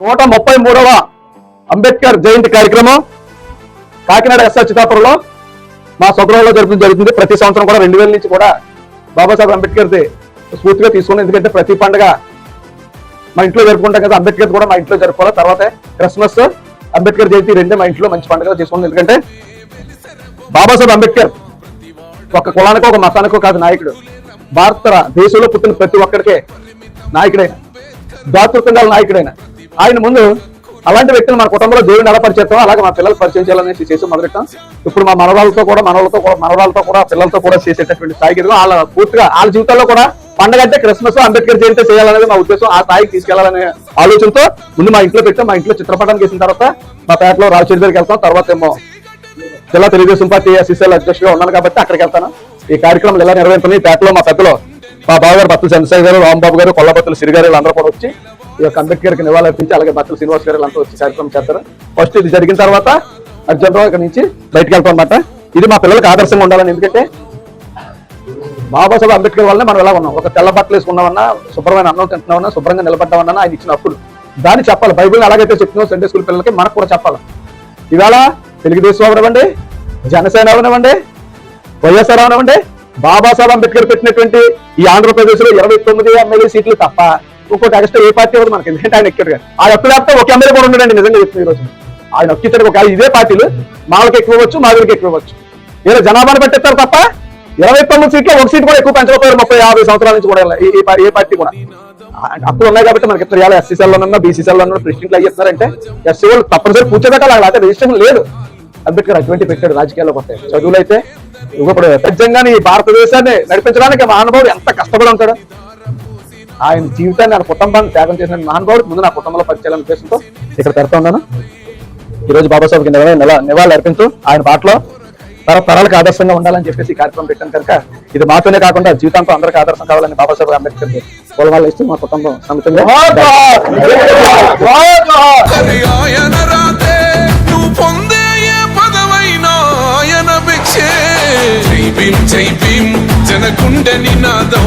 నూట ముప్పై మూడవ అంబేద్కర్ జయంతి కార్యక్రమం కాకినాడ ఎస్ఆర్ చితాపురంలో మా స్వగృహంలో జరుపు జరుగుతుంది. ప్రతి సంవత్సరం కూడా రెండు వేల నుంచి కూడా బాబాసాహెబ్ అంబేద్కర్ స్ఫూర్తిగా తీసుకున్నాం ఎందుకంటే ప్రతి పండుగ మా ఇంట్లో జరుపుకుంటాం కదా అంబేద్కర్ కూడా మా ఇంట్లో జరుపుకోవాలి. తర్వాత క్రిస్మస్ అంబేద్కర్ జయంతి రెండే మా ఇంట్లో మంచి పండుగ చేసుకున్నాం ఎందుకంటే బాబాసాహెబ్ అంబేద్కర్ ఒక కులానికో ఒక మతానికో కాదు నాయకుడు. భారత దేశంలో పుట్టిన ప్రతి ఒక్కడికే నాయకుడైన దాతృత్వంగా నాయకుడైన ఆయన ముందు అలాంటి వ్యక్తులు మన కుటుంబంలో దేవుని ఎలా పరిచయం అలాగే మా పిల్లలు పరిచయం చేయాలనేసి చేసి మొదలెట్టాం. ఇప్పుడు మా మనవాళ్ళతో కూడా మనవాళ్ళతో కూడా మనవాళ్ళతో కూడా పిల్లలతో కూడా చేసేటటువంటి స్థాయికి వాళ్ళ పూర్తిగా వాళ్ళ జీవితాల్లో కూడా పండగ అంటే క్రిస్మస్ అంబేద్కర్ జయంతి చేయాలనేది మా ఉద్దేశం. ఆ స్థాయికి తీసుకెళ్ళాలనే ఆలోచనతో ముందు మా ఇంట్లో పెట్టాం. మా ఇంట్లో చిత్రపటానికి వేసిన తర్వాత మా పేటలో రాజచేరి దగ్గరికి వెళ్తాం. తర్వాత ఏమో జిల్లా తెలుగుదేశం పార్టీ ఎస్ఎస్ఎల్ అధ్యక్షుడిగా ఉన్నాను కాబట్టి అక్కడికి వెళ్తాను. ఈ కార్యక్రమం ఎలా నిర్వహించుకుని పేటలో మా పెద్దలు మా బావగారు బత్తుల చంద్రశేఖర్ గారు రాంబాబు గారు కొల్లబత్తుల సిరిగారు వీళ్ళందరూ కూడా వచ్చి ఈ యొక్క అంబేద్కర్కి నివాళులర్పించి అలాగే భక్తులు శ్రీనివాస్ గారు అంతా వచ్చి కార్యక్రమం చేస్తారు. ఫస్ట్ ఇది జరిగిన తర్వాత అర్జునరావు ఇక్కడ నుంచి బయటకు వెళ్తాం అనమాట ఇది మా పిల్లలకు ఆదర్శంగా ఉండాలని ఎందుకంటే బాబాసాహెబ్ అంబేద్కర్ వల్లనే మనం ఎలా ఉన్నాం? ఒక తెల్ల బట్టలు వేసుకున్నామన్నా శుభ్రమైన అన్నం తింటున్నామన్నా శుభ్రంగా నిలబడ్డామన్నా ఆయన ఇచ్చిన అప్పుడు దాన్ని చెప్పాలి. బైబిల్ ఎలాగైతే చెప్తున్నాం సండే స్కూల్ పిల్లలకి మనకు కూడా చెప్పాలి. ఇవాళ తెలుగుదేశం అవనివ్వండి జనసేన అవనివ్వండి వైఎస్ఆర్ అవనివ్వండి బాబాసాహెబ్ అంబేద్కర్ పెట్టినటువంటి ఈ ఆంధ్రప్రదేశ్లో ఇరవై తొమ్మిది ఎమ్మెల్యే సీట్లు తప్ప ఇంకోటి ఎక్స్ట్రా ఏ పార్టీ అవ్వదు మనకి ఎందుకంటే ఆయన ఎక్కడ ఆయన యొక్క లేకపోతే ఒక ఎమ్మెల్యే కూడా ఉండడండి నిజంగా చెప్తున్నా ఈరోజు ఆయన ఒక్కిద్దరు ఒక ఇదే పార్టీలు. మాలకి ఎక్కువ వచ్చు మాదిరికి ఎక్కువ వచ్చు ఇలా జనాభాను పెట్టేస్తారు తప్ప ఇరవై తొమ్మిది సీట్లు ఒక సీట్ కూడా ఎక్కువ పెంచకపోయారు ముప్పై యాభై సంవత్సరాల నుంచి కూడా ఏ పార్టీ కూడా. అప్పుడు ఉన్నాయి కాబట్టి మనకి ఇద్దరు ఇవాళ సెల్లో ఉన్నా బీసీ సెల్లో ఉన్నా ప్రెసిడెంట్లు అయ్యేస్తున్నారంటే ఎస్సీ వాళ్ళు తప్పనిసరి కూర్చోబెట్టాలి అలా అయితే రిజిస్ట్రేషన్ లేదు. అంబేద్కర్ అటువంటి పెట్టాడు రాజకీయాల్లో కొత్త చదువులు అయితే ఇప్పుడు నిజంగానే ఈ భారతదేశాన్ని నడిపించడానికి మహానుభావుడు ఎంత కష్టపడి ఉంటాడు. ఆయన జీవితాన్ని ఆయన కుటుంబాన్ని త్యాగం చేసిన మహానుభావుడు ముందు నా కుటుంబంలో పరిచయాలని ఉద్దేశంతో ఇక్కడ పెడతా ఉన్నాను. ఈ రోజు బాబాసాహెబ్కి నెల నెల నివాళులు అర్పించు. ఆయన బాటలో తర తరాలకు ఆదర్శంగా ఉండాలని చెప్పేసి కార్యక్రమం పెట్టాను కనుక ఇది మాతోనే కాకుండా జీవితాంతం అందరికీ ఆదర్శం కావాలని బాబాసాహెబ్ అంబేద్కర్ పొలవాళ్ళు ఇస్తూ మా కుటుంబం సమితంగా మరి ఆయన నినాదం